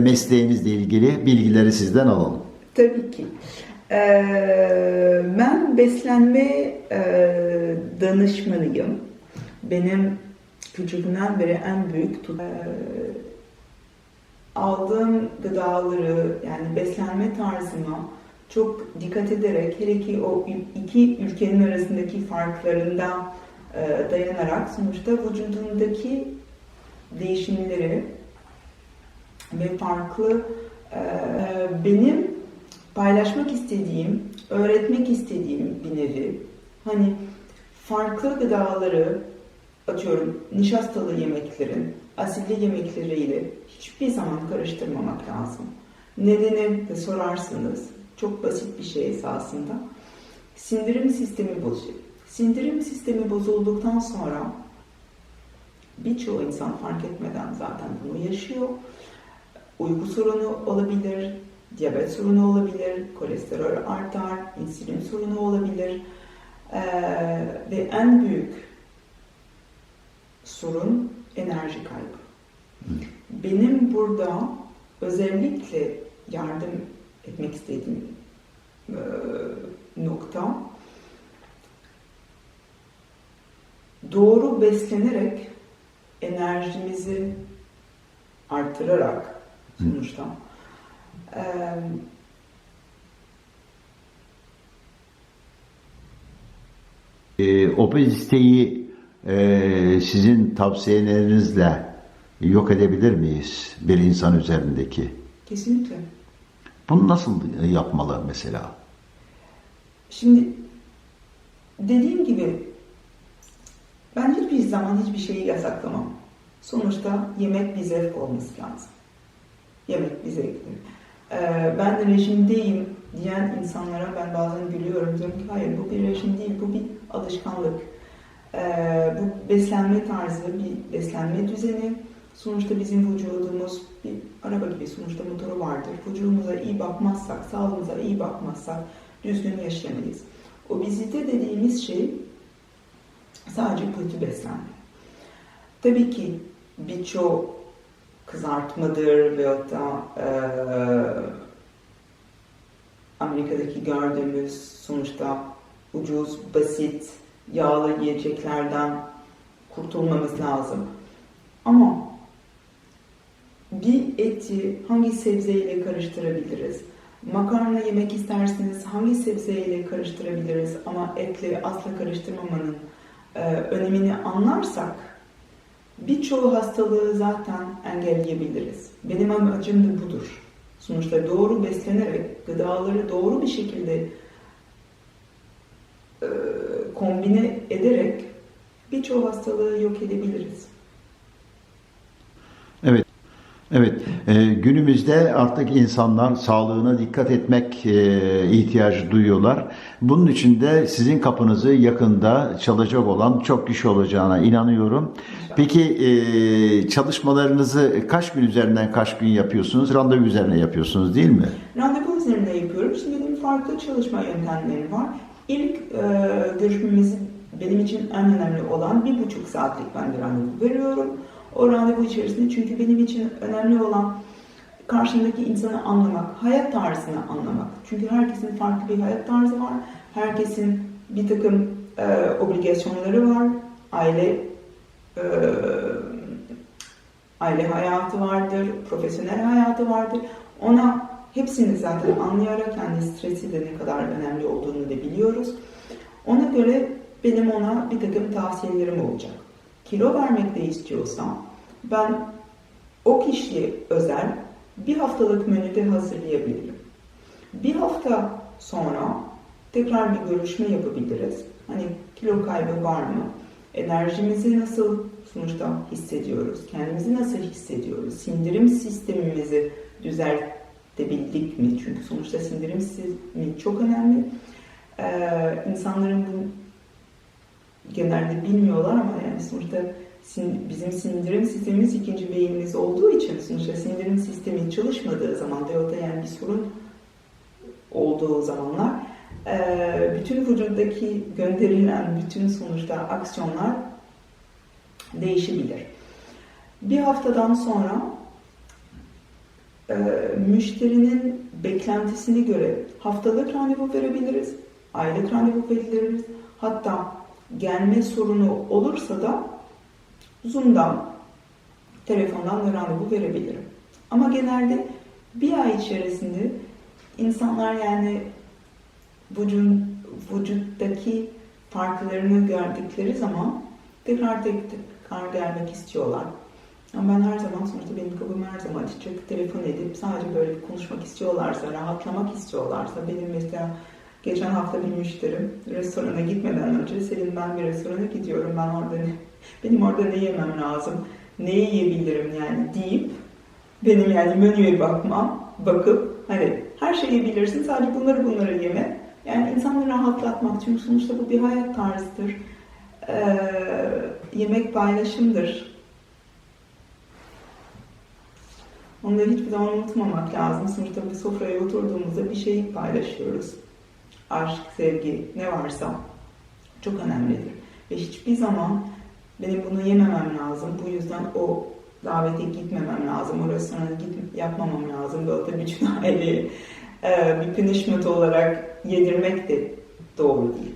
Mesleğinizle ilgili bilgileri sizden alalım. Tabii ki. Ee, ben beslenme e, danışmanıyım. Benim küçüklüğümden beri en büyük Ee, aldığım gıdaları yani beslenme tarzıma çok dikkat ederek hele ki o iki ülkenin arasındaki farklarından e, dayanarak sonuçta vücudundaki değişimleri ve farklı e, benim paylaşmak istediğim, öğretmek istediğim bir nevi. Hani farklı gıdaları atıyorum nişastalı yemeklerin asitli yemekleriyle hiçbir zaman karıştırmamak lazım. Nedeni de sorarsınız. Çok basit bir şey esasında. Sindirim sistemi bozuyor. Sindirim sistemi bozulduktan sonra birçoğu insan fark etmeden zaten bunu yaşıyor. Uyku sorunu olabilir, diyabet sorunu olabilir, kolesterol artar, insülin sorunu olabilir. Ee, ve en büyük sorun enerji kaybı. Benim burada özellikle yardım etmek istediğim e, nokta doğru beslenerek enerjimizi artırarak sonuçta e, Ee, obeziteyi e, sizin tavsiyelerinizle yok edebilir miyiz bir insan üzerindeki? kesinlikle Bunu nasıl yapmalı mesela? Şimdi dediğim gibi ben hiçbir zaman hiçbir şeyi yasaklamam. Sonuçta yemek bir zevk olması lazım. Yemek bir zevktir. Ee, ben rejimdeyim diyen insanlara ben bazen gülüyorum. Diyorum ki hayır bu bir rejim değil, bu bir alışkanlık. Ee, bu beslenme tarzı, bir beslenme düzeni. Sonuçta bizim vücudumuz bir araba gibi sonuçta motoru vardır. Vücudumuza iyi bakmazsak, sağlığımıza iyi bakmazsak düzgün yaşayamayız. Obezite dediğimiz şey sadece kötü beslenme. Tabii ki birçok kızartmadır veyahut da eee Amerika'daki gördüğümüz sonuçta ucuz, basit, yağlı yiyeceklerden kurtulmamız lazım. Ama bir eti hangi sebzeyle karıştırabiliriz? Makarna yemek isterseniz hangi sebzeyle karıştırabiliriz? Ama etle asla karıştırmamanın e, önemini anlarsak birçoğu hastalığı zaten engelleyebiliriz. Benim amacım da budur. Sonuçta doğru beslenerek, gıdaları doğru bir şekilde kombine ederek birçoğu hastalığı yok edebiliriz. Evet. E, günümüzde artık insanlar sağlığına dikkat etmek e, ihtiyacı duyuyorlar. Bunun için de sizin kapınızı yakında çalacak olan çok kişi olacağına inanıyorum. Peki e, çalışmalarınızı kaç gün üzerinden kaç gün yapıyorsunuz? Randevu üzerine yapıyorsunuz değil mi? Randevu üzerinde yapıyorum. Şimdi farklı çalışma yöntemlerim var. İlk e, görüşmemiz benim için en önemli olan bir buçuk saatlik ben bir randevu veriyorum. O randevu içerisinde çünkü benim için önemli olan karşımdaki insanı anlamak, hayat tarzını anlamak. Çünkü herkesin farklı bir hayat tarzı var. Herkesin bir takım e, obligasyonları var. Aile e, aile hayatı vardır, profesyonel hayatı vardır. Ona hepsini zaten anlayarak kendi stresi de ne kadar önemli olduğunu da biliyoruz. Ona göre benim ona bir takım tavsiyelerim olacak. Kilo vermek de istiyorsam ben o kişiye özel bir haftalık menüde hazırlayabilirim. Bir hafta sonra tekrar bir görüşme yapabiliriz. Hani kilo kaybı var mı? Enerjimizi nasıl sonuçta hissediyoruz? Kendimizi nasıl hissediyoruz? Sindirim sistemimizi düzeltebildik mi? Çünkü sonuçta sindirim sistemi çok önemli. Ee, insanların bu genelde bilmiyorlar ama yani sonuçta bizim sindirim sistemimiz ikinci beynimiz olduğu için sonuçta sindirim sistemi çalışmadığı zaman yani bir sorun olduğu zamanlar eee, bütün vücuttaki gönderilen bütün sonuçta aksiyonlar değişebilir. Bir haftadan sonra e, müşterinin beklentisine göre haftalık randevu verebiliriz, aylık randevu verebiliriz. Hatta gelme sorunu olursa da Zoom'dan, telefondan da randevu verebilirim. Ama genelde bir ay içerisinde insanlar yani vücudun, vücuttaki farklarını gördükleri zaman tekrar tekrar gelmek istiyorlar. Ama ben her zaman sonuçta benim kapım her zaman açık. Telefon edip sadece böyle konuşmak istiyorlarsa, rahatlamak istiyorlarsa benim mesela geçen hafta bir müşterim restorana gitmeden önce Selin ben bir restorana gidiyorum ben orada ne, benim orada ne yemem lazım, ne yiyebilirim yani deyip benim yani menüye bakmam, bakıp hani her şeyi bilirsin sadece bunları bunları yeme. Yani insanları rahatlatmak çünkü sonuçta bu bir hayat tarzıdır. Ee, yemek paylaşımdır. Da hiçbir zaman unutmamak lazım. Sonuçta bir sofraya oturduğumuzda bir şey paylaşıyoruz. Aşk, sevgi ne varsa çok önemlidir. Ve hiçbir zaman benim bunu yememem lazım. Bu yüzden o davete gitmemem lazım. O restorana git yapmamam lazım. Böyle de bütün aileye e, bir punishment olarak yedirmek de doğru değil.